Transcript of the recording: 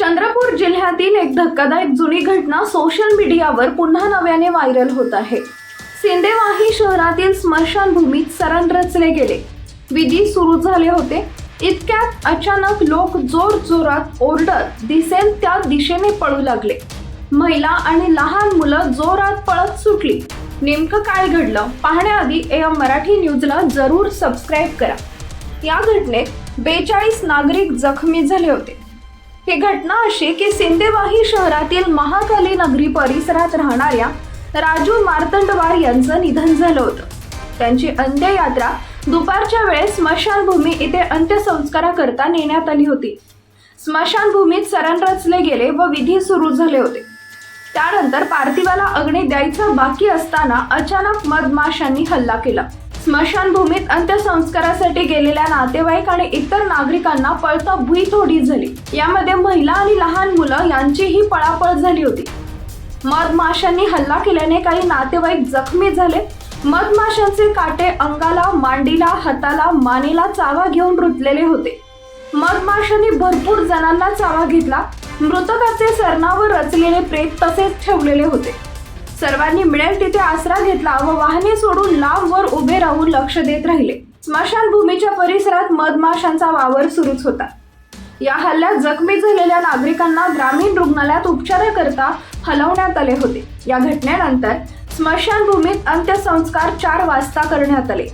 चंद्रपूर जिल्ह्यातील एक धक्कादायक जुनी घटना सोशल मीडियावर पुन्हा नव्याने व्हायरल होत आहे. सिंदेवाही शहरातील स्मशानभूमीत सरण रचले गेले. विधी सुरू झाले होते. इतक्यात अचानक लोक जोर जोरात ओरडत दिसेल त्या दिशेने पळू लागले. महिला आणि लहान मुलं जोरात पळत सुटली. नेमकं काय घडलं? पाहण्याआधी एम मराठी न्यूजला जरूर सबस्क्राईब करा. या घटनेत बेचाळीस नागरिक जखमी झाले होते. ही घटना अशी की सिंदेवाही शहरातील महाकाली नगरी परिसरात राहणाऱ्या राजू मार्तंडवार यांचं निधन झालं होतं. त्यांची अंत्ययात्रा दुपारच्या वेळेस स्मशानभूमी इथे अंत्यसंस्काराकरता नेण्यात आली होती. स्मशानभूमीत सरण रचले गेले व विधी सुरू झाले होते. त्यानंतर पार्थिवाला अग्नी द्यायचा बाकी असताना अचानक मधमाशांनी हल्ला केला. स्मशानभूमीत अंत्यसंस्कारासाठी गेलेल्या नातेवाईक आणि इतर नागरिकांना पळता भुई थोडी झाली. यामध्ये महिला आणि लहान मुलं यांचीही पळापळ झाली होती. मधमाशांनी हल्ला केल्याने काही नातेवाईक जखमी झाले. मधमाशांचे काटे अंगाला मांडीला हाताला मानेला चावा घेऊन रुतलेले होते. मधमाशांनी भरपूर जणांना चावा घेतला. मृतकाचे सरणावर रचलेले प्रेत तसेच ठेवलेले होते. सर्वांनी मिळेल तिथे आसरा घेतला व वाहने सोडून लांब वर उभे राहून लक्ष देत राहिले. स्मशानभूमीच्या परिसरात मधमाशांचा वावर सुरूच होता. या हल्ल्यात जखमी झालेल्या नागरिकांना ग्रामीण रुग्णालयात उपचाराकरता हलवण्यात आले होते. या घटनेनंतर स्मशानभूमीत अंत्यसंस्कार चार वाजता करण्यात आले.